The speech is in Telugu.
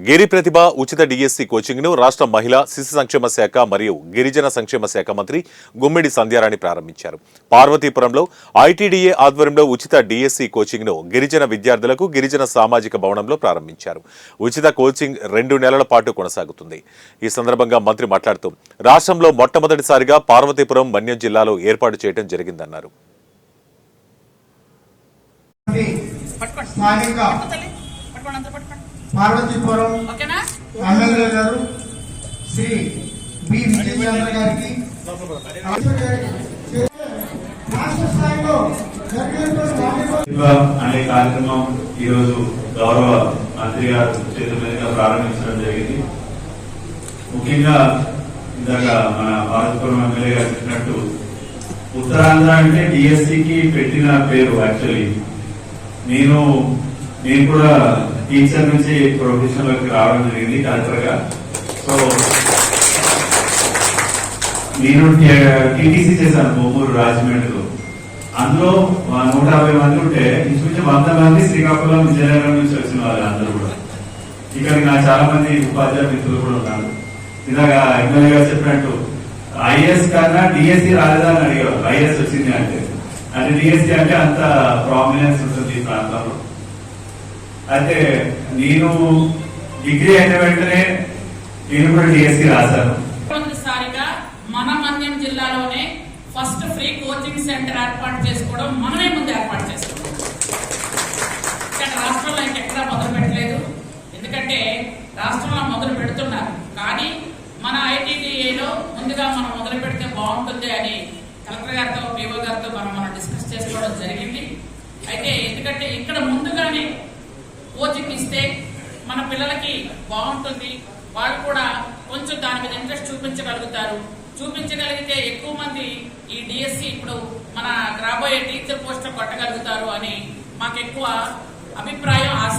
గిరి ప్రతిభ ఉచిత డిఎస్సి కోచింగ్ను రాష్ట్ర మహిళా శిశు సంక్షేమ శాఖ మరియు గిరిజన సంక్షేమ శాఖ మంత్రి గుమ్మిడి సంధ్యారాణి ప్రారంభించారు పార్వతీపురంలో ఐటీడీఏ ఆధ్వర్యంలో ఉచిత డిఎస్సి కోచింగ్ను గిరిజన విద్యార్థులకు గిరిజన సామాజిక భవనంలో ప్రారంభించారు ఉచిత కోచింగ్ రెండు నెలల పాటు కొనసాగుతుంది ఈ సందర్భంగా మంత్రి మాట్లాడుతూ రాష్ట్రంలో మొట్టమొదటిసారిగా పార్వతీపురం మన్యం జిల్లాలో ఏర్పాటు చేయడం జరిగిందన్నారు పట్టుకోండి స్థానిక పార్వతీపురం ఓకేనా? ఎమ్మెల్యే గారు శ్రీ బి విజయచంద్ర గారికి అనే కార్యక్రమం ఈరోజు గౌరవ మంత్రి గారు చేతుల మీదుగా ప్రారంభించడం జరిగింది. ముఖ్యంగా ఇందాక మన భారతపురం ఎమ్మెల్యే గారు చెప్పినట్టు ఉత్తరాంధ్ర అంటే డిఎస్సికి పెట్టిన పేరు యాక్చువల్లీ నేను నేను కూడా టీచర్ నుంచి ప్రొఫెషన్లోకి రావడం జరిగింది కలెక్టర్ సో నేను టీటీసీ చేశాను బొమ్మూరు రాజమండ్రిలో అందులో నూట యాభై మంది ఉంటే ఇంచుమించు వంద మంది శ్రీకాకుళం విజయనగరం నుంచి వచ్చిన వాళ్ళు అందరూ కూడా ఇక్కడికి నా చాలా మంది ఉపాధ్యాయ మిత్రులు కూడా ఉన్నారు ఇలాగా ఎమ్మెల్యే గారు చెప్పినట్టు ఐఏఎస్ కన్నా డిఎస్సి రాలేదా అని అడిగారు ఐఏఎస్ వచ్చింది అంటే అంటే డిఎస్సి అంటే అంత ప్రామినెన్స్ ఉంటుంది ఈ ప్రాంతంలో అయితే నేను డిగ్రీ అయిన వెంటనే నేను కూడా డిఎస్సి రాశాను. మన మన్యం జిల్లాలోనే ఫస్ట్ ఫ్రీ కోచింగ్ సెంటర్ ఏర్పాటు చేసుకోవడం మనమే ముందు ఏర్పాటు చేసుకున్నాం ఇక్కడ రాష్ట్రంలో ఇంకెక్కడా మొదలు పెట్టలేదు. ఎందుకంటే రాష్ట్రంలో మొదలు పెడుతున్నారు. కానీ మన ఐటీడీఏలో ముందుగా మనం మొదలు పెడితే బాగుంటుంది అని కలెక్టర్ గారితో పీఓ గారితో మనం మనం డిస్కస్ చేసుకోవడం జరిగింది. అయితే ఎందుకంటే ఇక్కడ ముందుగానే కోచింగ్ ఇస్తే మన పిల్లలకి బాగుంటుంది. వాళ్ళు కూడా కొంచెం దాని మీద ఇంట్రెస్ట్ చూపించగలుగుతారు. చూపించగలిగితే ఎక్కువ మంది ఈ డిఎస్సి ఇప్పుడు మన రాబోయే టీచర్ పోస్టులు కొట్టగలుగుతారు అని మాకు ఎక్కువ అభిప్రాయం ఆశ.